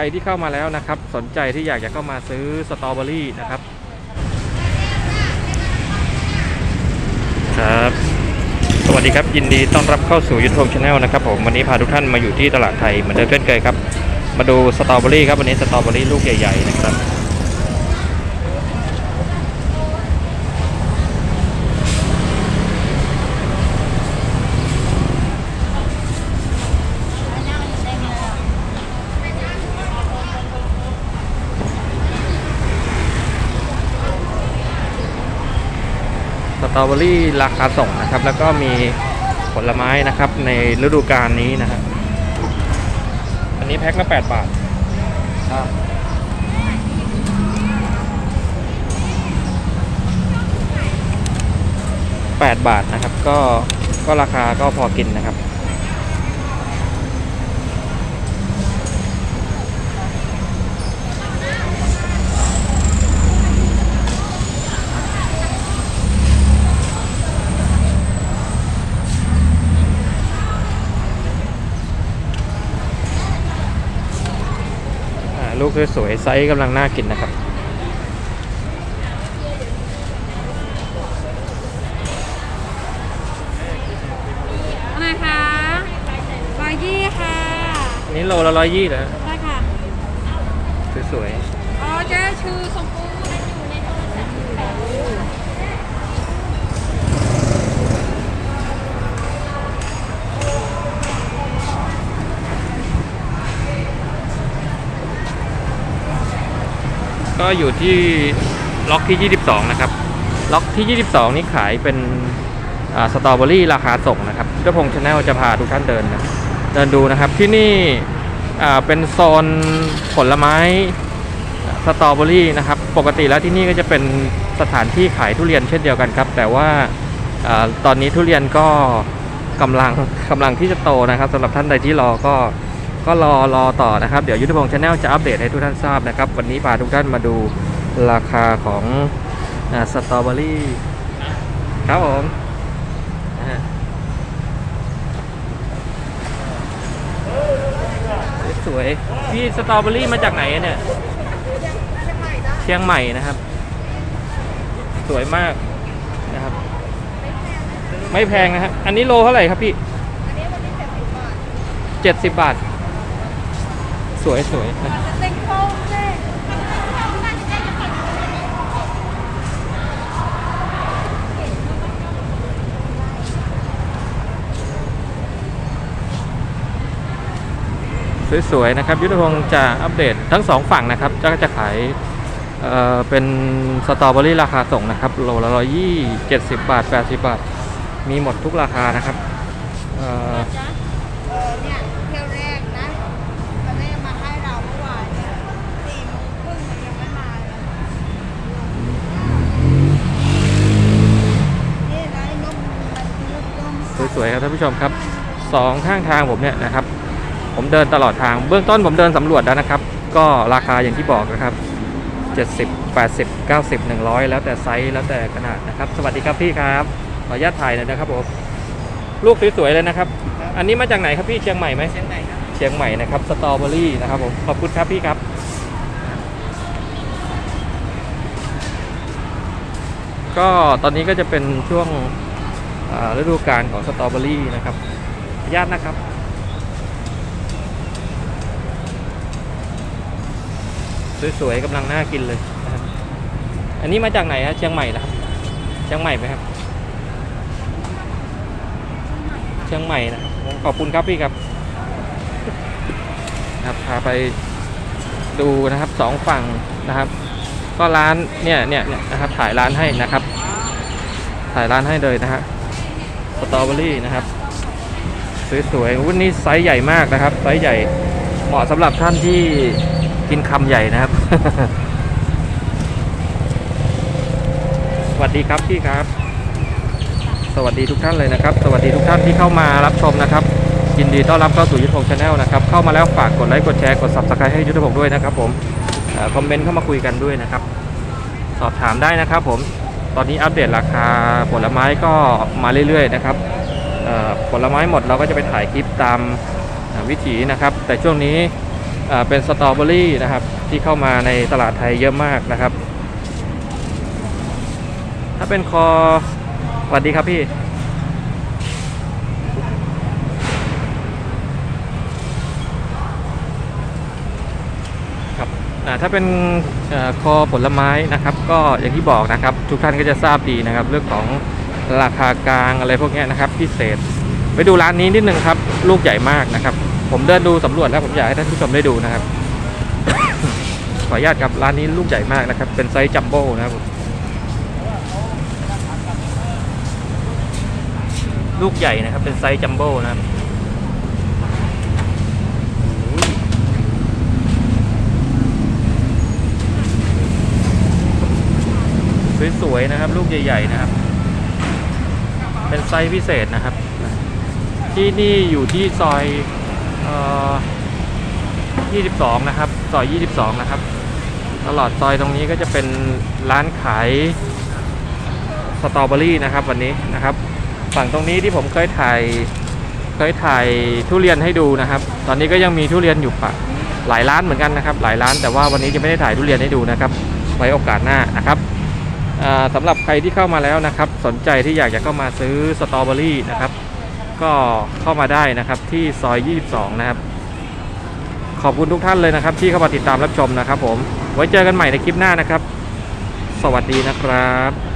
รที่เข้ามาแล้วนะครับ สนใจที่อยากจะเข้ามาซื้อสตรอเบอรี่นะครับ ครับ สวัสดีครับ ยินดีต้อนรับเข้าสู่ยุทธงชาแนลนะครับผมวันนี้พาทุกท่านมาอยู่ที่ตลาดไทยเหมือนเดิมเช่นเคยครับ มาดูสตรอเบอรี่ครับวันนี้สตรอเบอรี่ลูกใหญ่ๆนะครับ อเบอรี่ราคาส่งนะครับ แล้วก็มีผลไม้นะครับในฤดูกาลนี้นะครับอันนี้แพ็คละ8บาทครับ8บาทนะครับ ก็ก็ราคาก็พอกินนะครับ ลูกสวยๆไซส์กำลังน่ากินนะครับอะไรคะบายี่ค่ะอันนี้โลละร้อยยี่เลยได้ค่ะ สวยอ๋อเจ๊ชื่อสมบูรณ์อยู่ในโทรศัพท์อยู่แล้ว ก็อยู่ที่ล็อกที่ 22 นะครับ ล็อกที่ 22 นี่ขายเป็นสตรอเบอรี่ราคาส่งนะครับยุทธพงชาแนลจะพาทุกท่านเดินนะเดินดูนะครับที่นี่เป็นโซนผลไม้สตรอเบอรี่นะครับ ปกติแล้วที่นี่ก็จะเป็นสถานที่ขายทุเรียนเช่นเดียวกันครับ แต่ว่าอาตอนนี้ทุเรียนก็กำลังกำลังที่จะโตนะครับสำหรับท่านใดที่รอก็ ก็รอรอต่อนะครับ เดี๋ยวยุทธพงษ์ชาแนลจะอัปเดตให้ทุกท่านทราบนะครับ วันนี้พาทุกท่านมาดูราคาของอาสตรอเบอรี่ครับผมนะฮะสวยๆพี่สตรอเบอรี่มาจากไหนอะเนี่ย เชียงใหม่นะครับ สวยมากนะครับ ไม่แพงนะฮะอันนี้โลเท่าไหร่ครับพี่เจ็ดสิบบาทสวยสวยๆนะเต็งโค้งเจ๊สวยๆนะครับ ยุทธพงศ์จะอัปเดตทั้งสองฝั่งนะครับจะจะขายเอ่อเป็นสตรอเบอรี่ราคาส่งนะครับโลละร้อยยี่เจ็ดสิบบาทแปดสิบบาท มีหมดทุกราคานะครับเอ่อ จ๊ะเออเนี่ยเที่ยวแรกนะตอนแรกมาให้เราเมื่อวานเนี่ยสี่โมงครึ่งมันยังไม่มาเลยนี่นะไอ้นกมันคือนก สวยๆครับท่านผู้ชมครับสองข้างทางผมเนี่ยนะครับ ผมเดินตลอดทางเบื้องต้นผมเดินสำรวจแล้วนะครับ ก็ราคาอย่างที่บอกนะครับ70 80 90 100 แล้วแต่ไซส์แล้วแต่ขนาดนะครับ สวัสดีครับพี่ครับขออนุญาตถ่ายหน่อยนะครับผมลูกสวยๆเลยนะครับ อันนี้มาจากไหนครับพี่เชียงใหม่ไหมเชียงใหม่ครับเชียงใหม่นะครับสตรอเบอรี่นะครับผมขอบคุณครับพี่ครับก็ตอนนี้ก็จะเป็นช่วงอ่า ฤดูกาลของสตรอเบอรี่นะครับญาตินะครับ สวยๆกำลังน่ากินเลยนะครับอันนี้มาจากไหนฮะเชียงใหม่นะครับเชียงใหม่ไหมครับ เชียงใหม่นะขอบคุณครับพี่ครับครับพาไปดูนะครับสองฝั่งนะครับ ก็ร้านเนี่ยเนี่ยเนี่ยนะครับถ่ายร้านให้นะครับถ่ายร้านให้เลยนะฮะ สตรอเบอรี่นะครับสวยๆวันนี้ไซส์ใหญ่มากนะครับ ไซส์ใหญ่เหมาะสำหรับท่านที่กินคำใหญ่นะครับ สวัสดีครับพี่ครับ สวัสดีทุกท่านเลยนะครับ สวัสดีทุกท่านที่เข้ามารับชมนะครับยินดีต้อนรับเข้าสู่ยุทธพงศ์ชาแนลนะครับ เข้ามาแล้วฝากกดไลค์ กดแชร์ กด subscribe ให้ยุทธพงศ์ด้วยนะครับผมคอมเมนต์เข้ามาคุยกันด้วยนะครับ สอบถามได้นะครับผม ตอนนี้อัปเดตราคาผลไม้ก็มาเรื่อยๆนะครับผลไม้หมดเราก็จะไปถ่ายคลิปตามวิถีนะครับ แต่ช่วงนี้เป็นสตรอเบอรี่นะครับที่เข้ามาในตลาดไทยเยอะมากนะครับ ถ้าเป็นคอสวัสดีครับพี่ ครับอ่า ถ้าเป็นอคอผลไม้นะครับ ก็อย่างที่บอกนะครับ ทุกท่านก็จะทราบดีนะครับ เรื่องของราคากลางอะไรพวกนี้นะครับ พิเศษ ไปดูร้านนี้นิดนึงครับ ลูกใหญ่มากนะครับ ผมเดินดูสำรวจแล้วผมอยากให้ท่านผู้ชมได้ดูนะครับ ขออนุญาตครับร้านนี้ลูกใหญ่มากนะครับ เป็นไซส์จัมโบ้นะครับลูกใหญ่นะครับ เป็นไซส์จัมโบ้นะครับ สวยๆนะครับ ลูกใหญ่ ๆ นะครับ เป็นไซส์พิเศษนะครับ ที่นี่อยู่ที่ซอยออ22 นะครับ ซอย 22 นะครับ ตลอดซอยตรงนี้ก็จะเป็นร้านขายสตรอเบอรี่นะครับ วันนี้นะครับ ฝั่งตรงนี้ที่ผมเคยถ่ายเคยถ่ายทุเรียนให้ดูนะครับ ตอนนี้ก็ยังมีทุเรียนอยู่ปะหลายร้านเหมือนกันนะครับ หลายร้านแต่ว่าวันนี้จะไม่ได้ถ่ายทุเรียนให้ดูนะครับ ไว้โอกาสหน้านะครับ สำหรับใครที่เข้ามาแล้วนะครับ สนใจที่อยากจะเข้ามาซื้อสตรอเบอรี่นะครับ ก็เข้ามาได้นะครับที่ซอย 22 นะครับ ขอบคุณทุกท่านเลยนะครับ ที่เข้ามาติดตามรับชมนะครับ ผมไว้เจอกันใหม่ในคลิปหน้านะครับ สวัสดีนะครับ